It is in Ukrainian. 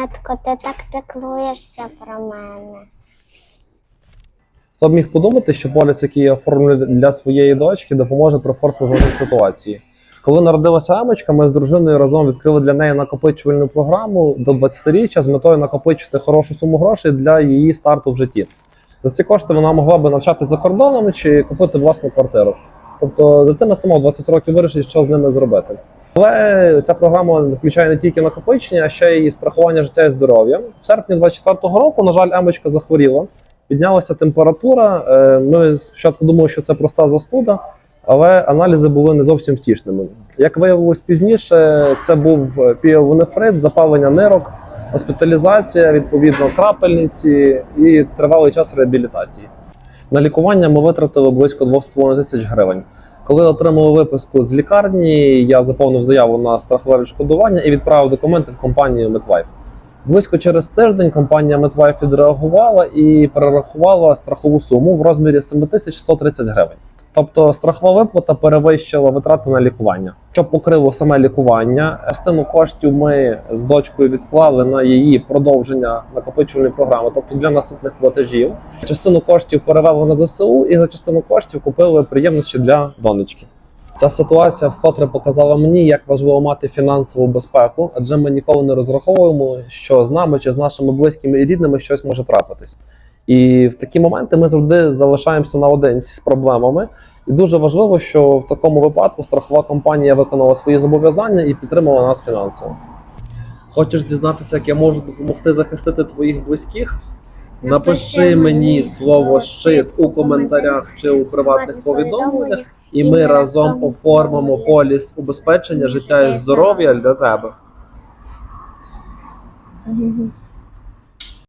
Донятко, ти так піклуєшся про мене. Хто б міг подумати, що поліс, який я оформлю для своєї дочки, допоможе при форс-мажорній ситуації. Коли народилася Емочка, ми з дружиною разом відкрили для неї накопичувальну програму до 20-річчя з метою накопичити хорошу суму грошей для її старту в житті. За ці кошти вона могла би навчатися за кордоном чи купити власну квартиру. Тобто дитина сама в 20 років вирішить, що з ними зробити. Але ця програма включає не тільки накопичення, а ще й страхування життя і здоров'я. В серпні 24-го року, на жаль, Емочка захворіла. Піднялася температура. Е, Ми спочатку думали, що це проста застуда, але аналізи були не зовсім втішними. Як виявилось пізніше, це був піовонефрит, запалення нирок, госпіталізація, відповідно, крапельниці і тривалий час реабілітації. На лікування ми витратили близько 2,5 тисяч гривень. Коли отримали виписку з лікарні, я заповнив заяву на страхове відшкодування і відправив документи в компанію MetLife. Близько через тиждень компанія MetLife відреагувала і перерахувала страхову суму в розмірі 7130 гривень. Тобто страхова виплата перевищила витрати на лікування. Щоб покрило саме лікування, частину коштів ми з дочкою відклали на її продовження накопичувальної програми, тобто для наступних платежів. Частину коштів перевели на ЗСУ, і за частину коштів купили приємності для донечки. Ця ситуація вкотре показала мені, як важливо мати фінансову безпеку, адже ми ніколи не розраховуємо, що з нами чи з нашими близькими і рідними щось може трапитись. І в такі моменти ми завжди залишаємося наодинці з проблемами. І дуже важливо, що в такому випадку страхова компанія виконала свої зобов'язання і підтримала нас фінансово. Хочеш дізнатися, як я можу допомогти захистити твоїх близьких? Напиши мені слово щит у коментарях чи у приватних повідомленнях, і ми разом оформимо поліс убезпечення життя і здоров'я для тебе.